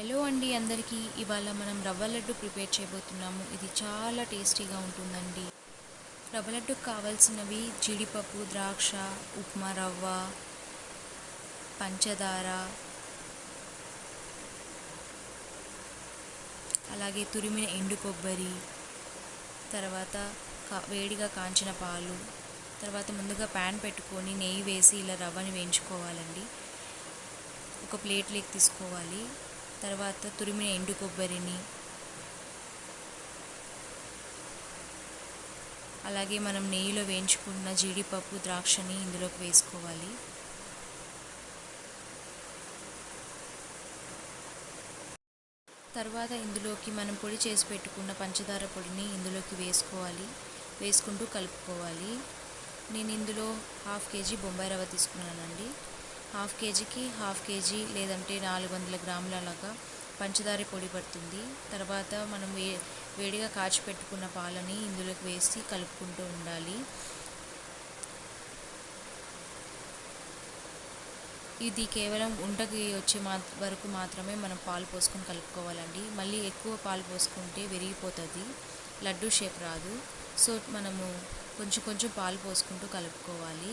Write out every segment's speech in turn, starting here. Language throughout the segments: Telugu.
హలో అండి అందరికీ. ఇవాళ మనం రవ్వ లడ్డు ప్రిపేర్ చేయబోతున్నాము. ఇది చాలా టేస్టీగా ఉంటుందండి. రవ్వ లడ్డుకు కావాల్సినవి జీడిపప్పు ద్రాక్ష ఉప్మా రవ్వ పంచదార అలాగే తురిమిన ఎండు కొబ్బరి తర్వాత కా వేడిగా కాంచిన పాలు తర్వాత ముందుగా ప్యాన్ పెట్టుకొని నెయ్యి వేసి ఇలా రవ్వని వేయించుకోవాలండి. ఒక ప్లేట్లోకి తీసుకోవాలి. తర్వాత తురిమిన ఎండు కొబ్బరిని. అలాగే మనం నెయ్యిలో వేయించుకున్న జీడిపప్పు ద్రాక్షని ఇందులోకి వేసుకోవాలి. తర్వాత ఇందులోకి మనం పొడి చేసి పెట్టుకున్న పంచదార పొడిని ఇందులోకి వేసుకోవాలి. వేసుకుంటూ కలుపుకోవాలి. నేను ఇందులో హాఫ్ కేజీ బొంబాయి రవ్వ తీసుకున్నానండి. హాఫ్ కేజీకి హాఫ్ కేజీ లేదంటే నాలుగు వందల గ్రాముల లాగా పంచదార పొడి పడుతుంది. తర్వాత మనం వే వేడిగా కాచి పెట్టుకున్న పాలని ఇందులోకి వేసి కలుపుకుంటూ ఉండాలి. ఇది కేవలం ఉండకి వచ్చే మా వరకు మాత్రమే మనం పాలు పోసుకొని కలుపుకోవాలండి. మళ్ళీ ఎక్కువ పాలు పోసుకుంటే విరిగిపోతుంది. లడ్డు షేప్ రాదు. సో మనము కొంచెం కొంచెం పాలు పోసుకుంటూ కలుపుకోవాలి.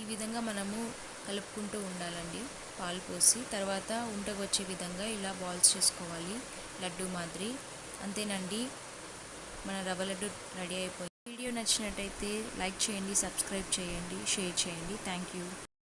ఈ విధంగా మనము కలుపుకుంటూ ఉండాలండి. పాలు పోసి తర్వాత ఉంటకు వచ్చే విధంగా ఇలా బాల్స్ చేసుకోవాలి. లడ్డు మాదిరి. అంతేనండి. మన రవ్వ లడ్డు రెడీ అయిపోయింది వీడియో నచ్చినట్టయితే లైక్ చేయండి సబ్స్క్రైబ్ చేయండి షేర్ చేయండి. Thank you.